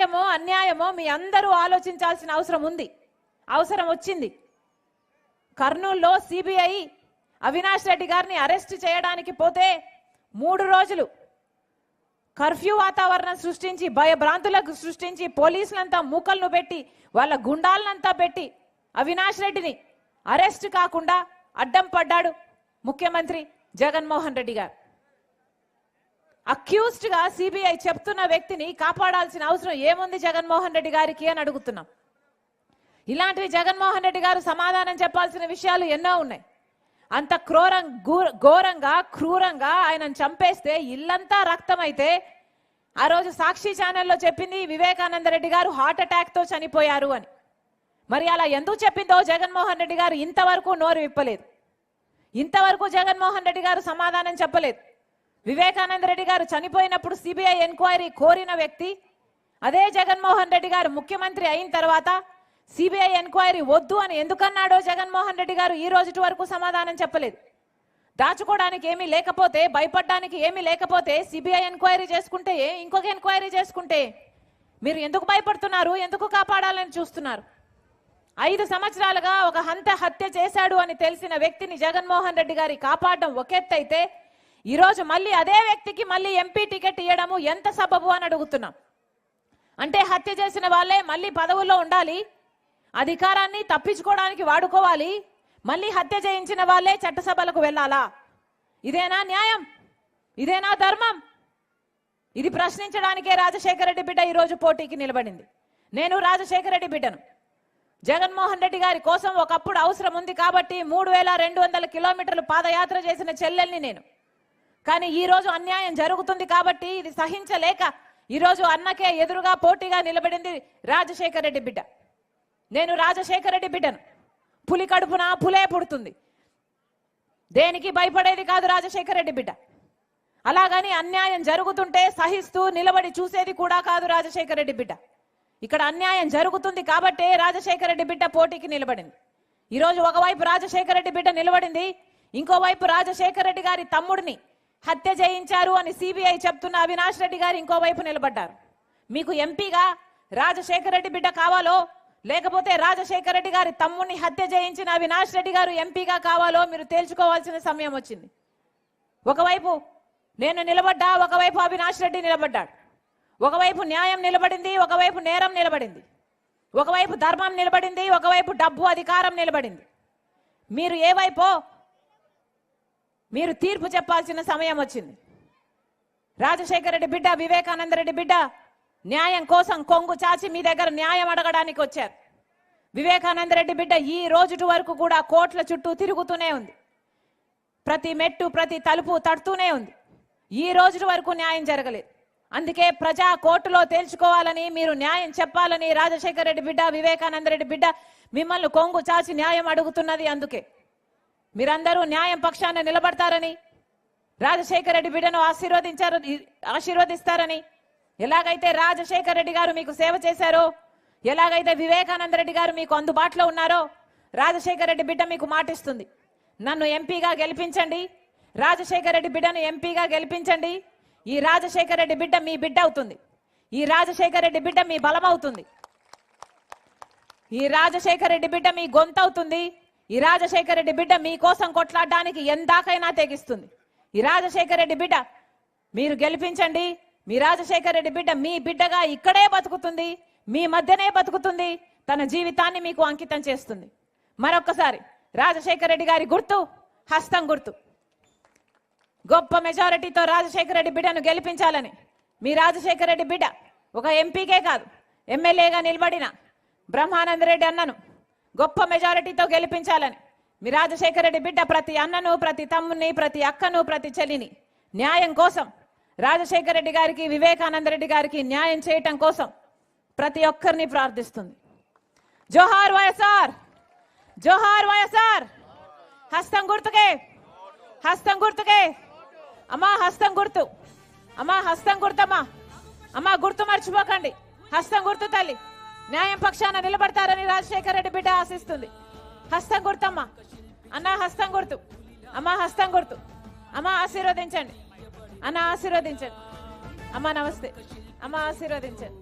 అన్యాయమో అన్యాయమో మీ అందరూ ఆలోచించాల్సిన అవసరం ఉంది. అవసరం వచ్చింది. కర్నూలులో సిబిఐ అవినాష్ రెడ్డి గారిని అరెస్ట్ చేయడానికి పోతే మూడు రోజులు కర్ఫ్యూ వాతావరణం సృష్టించి భయభ్రాంతులకు సృష్టించి పోలీసులంతా మూకలను పెట్టి వాళ్ళ గుండాలనంతా పెట్టి అవినాష్ రెడ్డిని అరెస్ట్ కాకుండా అడ్డం పడ్డాడు ముఖ్యమంత్రి జగన్మోహన్ రెడ్డి గారు. అక్యూస్డ్గా సిబిఐ చెప్తున్న వ్యక్తిని కాపాడాల్సిన అవసరం ఏముంది జగన్మోహన్ రెడ్డి గారికి అని అడుగుతున్నాం. ఇలాంటివి జగన్మోహన్ రెడ్డి గారు సమాధానం చెప్పాల్సిన విషయాలు ఎన్నో ఉన్నాయి. అంత క్రూరం ఘోర- ఘోరంగా క్రూరంగా ఆయనను చంపేస్తే ఇల్లంతా రక్తమైతే ఆ రోజు సాక్షి ఛానల్లో చెప్పింది వివేకానంద రెడ్డి గారు హార్ట్ అటాక్తో చనిపోయారు అని. మరి అలా ఎందుకు చెప్పిందో జగన్మోహన్ రెడ్డి గారు ఇంతవరకు నోరు విప్పలేదు. ఇంతవరకు జగన్మోహన్ రెడ్డి గారు సమాధానం చెప్పలేదు. వివేకానంద రెడ్డి గారు చనిపోయినప్పుడు సిబిఐ ఎంక్వైరీ కోరిన వ్యక్తి అదే జగన్మోహన్ రెడ్డి గారు ముఖ్యమంత్రి అయిన తర్వాత సిబిఐ ఎంక్వైరీ వద్దు అని ఎందుకన్నాడో జగన్మోహన్ రెడ్డి గారు ఈ రోజు వరకు సమాధానం చెప్పలేదు. దాచుకోవడానికి ఏమీ లేకపోతే భయపడడానికి ఏమీ లేకపోతే సిబిఐ ఎంక్వైరీ చేసుకుంటే ఏ, ఇంకొక ఎంక్వైరీ చేసుకుంటే మీరు ఎందుకు భయపడుతున్నారు? ఎందుకు కాపాడాలని చూస్తున్నారు? ఐదు సంవత్సరాలుగా ఒక హంత హత్య చేశాడు అని తెలిసిన వ్యక్తిని జగన్మోహన్ రెడ్డి గారి కాపాడడం ఒక అయితే ఈరోజు మళ్ళీ అదే వ్యక్తికి మళ్ళీ ఎంపీ టికెట్ ఇవ్వడము ఎంత సబబు అని అడుగుతున్నాం. అంటే హత్య చేసిన వాళ్ళే మళ్ళీ పదవుల్లో ఉండాలి అధికారాన్ని తప్పించుకోవడానికి వాడుకోవాలి మళ్ళీ హత్య చేయించిన వాళ్ళే చట్టసభలకు వెళ్ళాలా? ఇదేనా న్యాయం? ఇదేనా ధర్మం? ఇది ప్రశ్నించడానికే రాజశేఖర రెడ్డి బిడ్డ ఈరోజు పోటీకి నిలబడింది. నేను రాజశేఖర రెడ్డి బిడ్డను. జగన్మోహన్ రెడ్డి గారి కోసం ఒకప్పుడు అవసరం ఉంది కాబట్టి మూడు వేల రెండు వందల కిలోమీటర్లు పాదయాత్ర చేసిన చెల్లెల్ని నేను. కానీ ఈరోజు అన్యాయం జరుగుతుంది కాబట్టి ఇది సహించలేక ఈరోజు అన్నకే ఎదురుగా పోటీగా నిలబడింది రాజశేఖర రెడ్డి బిడ్డ. నేను రాజశేఖర రెడ్డి బిడ్డను. పులి కడుపున పులే పుడుతుంది. దేనికి భయపడేది కాదు రాజశేఖర రెడ్డి బిడ్డ. అలాగని అన్యాయం జరుగుతుంటే సహిస్తూ నిలబడి చూసేది కూడా కాదు రాజశేఖర రెడ్డి బిడ్డ. ఇక్కడ అన్యాయం జరుగుతుంది కాబట్టే రాజశేఖర రెడ్డి బిడ్డ పోటీకి నిలబడింది. ఈరోజు ఒకవైపు రాజశేఖర రెడ్డి బిడ్డ నిలబడింది ఇంకోవైపు రాజశేఖర రెడ్డి గారి తమ్ముడిని హత్య చేయించారు అని సిబిఐ చెప్తున్న అవినాష్ రెడ్డి గారు ఇంకోవైపు నిలబడ్డారు. మీకు ఎంపీగా రాజశేఖర రెడ్డి బిడ్డ కావాలో లేకపోతే రాజశేఖర రెడ్డి గారి తమ్ముడిని హత్య చేయించిన అవినాష్ రెడ్డి గారు ఎంపీగా కావాలో మీరు తేల్చుకోవాల్సిన సమయం వచ్చింది. ఒకవైపు నేను నిలబడ్డా ఒకవైపు అవినాష్ రెడ్డి నిలబడ్డాడు. ఒకవైపు న్యాయం నిలబడింది ఒకవైపు నేరం నిలబడింది. ఒకవైపు ధర్మం నిలబడింది ఒకవైపు డబ్బు అధికారం నిలబడింది. మీరు ఏవైపో మీరు తీర్పు చెప్పాల్సిన సమయం వచ్చింది. రాజశేఖర రెడ్డి బిడ్డ వివేకానంద రెడ్డి బిడ్డ న్యాయం కోసం కొంగు చాచి మీ దగ్గర న్యాయం అడగడానికి వచ్చారు. వివేకానంద రెడ్డి బిడ్డ ఈ రోజుటి వరకు కూడా కోట్ల చుట్టూ తిరుగుతూనే ఉంది. ప్రతి మెట్టు ప్రతి తలుపు తడుతూనే ఉంది. ఈ రోజు వరకు న్యాయం జరగలేదు. అందుకే ప్రజా కోర్టులో తేల్చుకోవాలని మీరు న్యాయం చెప్పాలని రాజశేఖర రెడ్డి బిడ్డ వివేకానంద రెడ్డి బిడ్డ మిమ్మల్ని కొంగు చాచి న్యాయం అడుగుతున్నది అందుకే. మీరందరూ న్యాయం పక్షాన నిలబడతారని రాజశేఖర రెడ్డి బిడ్డను ఆశీర్వదించారు ఆశీర్వదిస్తారని ఎలాగైతే రాజశేఖర రెడ్డి గారు మీకు సేవ చేశారో ఎలాగైతే వివేకానంద రెడ్డి గారు మీకు అందుబాటులో ఉన్నారో రాజశేఖర రెడ్డి బిడ్డ మీకు మాటిస్తుంది. నన్ను ఎంపీగా గెలిపించండి రాజశేఖర రెడ్డి బిడ్డను ఎంపీగా గెలిపించండి ఈ రాజశేఖర రెడ్డి బిడ్డ మీ బిడ్డ అవుతుంది. ఈ రాజశేఖర రెడ్డి బిడ్డ మీ బలం అవుతుంది ఈ రాజశేఖర రెడ్డి బిడ్డ మీ గొంతవుతుంది. ఈ రాజశేఖర రెడ్డి బిడ్డ మీకోసం కొట్లాడడానికి ఎందాకైనా తెగిస్తుంది. ఈ రాజశేఖర రెడ్డి బిడ్డ మీరు గెలిపించండి. మీ రాజశేఖర రెడ్డి బిడ్డ మీ బిడ్డగా ఇక్కడే బతుకుతుంది మీ మధ్యనే బతుకుతుంది తన జీవితాన్ని మీకు అంకితం చేస్తుంది. మరొక్కసారి రాజశేఖర రెడ్డి గారి గుర్తు హస్తం గుర్తు. గొప్ప మెజారిటీతో రాజశేఖర రెడ్డి బిడ్డను గెలిపించాలని మీ రాజశేఖర రెడ్డి బిడ్డ ఒక ఎంపీకే కాదు ఎమ్మెల్యేగా నిలబడిన బ్రహ్మానంద రెడ్డి అన్నను గొప్ప మెజారిటీతో గెలిపించాలని. మీ రాజశేఖర రెడ్డి బిడ్డ ప్రతి అన్నను ప్రతి తమ్ముని ప్రతి అక్కను ప్రతి చెల్లిని న్యాయం కోసం రాజశేఖర రెడ్డి గారికి వివేకానంద రెడ్డి గారికి న్యాయం చేయటం కోసం ప్రతి ఒక్కరిని ప్రార్థిస్తుంది. జోహార్ వైఎస్ఆర్! జోహార్ వైఎస్ఆర్! హస్తం గుర్తుకే! హస్తం గుర్తుకే! అమ్మా హస్తం గుర్తు. అమ్మా హస్తం గుర్తమ్మా. అమ్మా గుర్తు మర్చిపోకండి. హస్తం గుర్తు తల్లి. న్యాయం పక్షాన నిలబడతారని రాజశేఖర రెడ్డి బిడ్డ ఆశిస్తుంది. హస్తం గుర్తమ్మా అన్న హస్తం గుర్తు అమ్మా హస్తం గుర్తు అమ్మా ఆశీర్వదించండి. అన్న ఆశీర్వదించండి. అమ్మా నమస్తే. అమ్మా ఆశీర్వదించండి.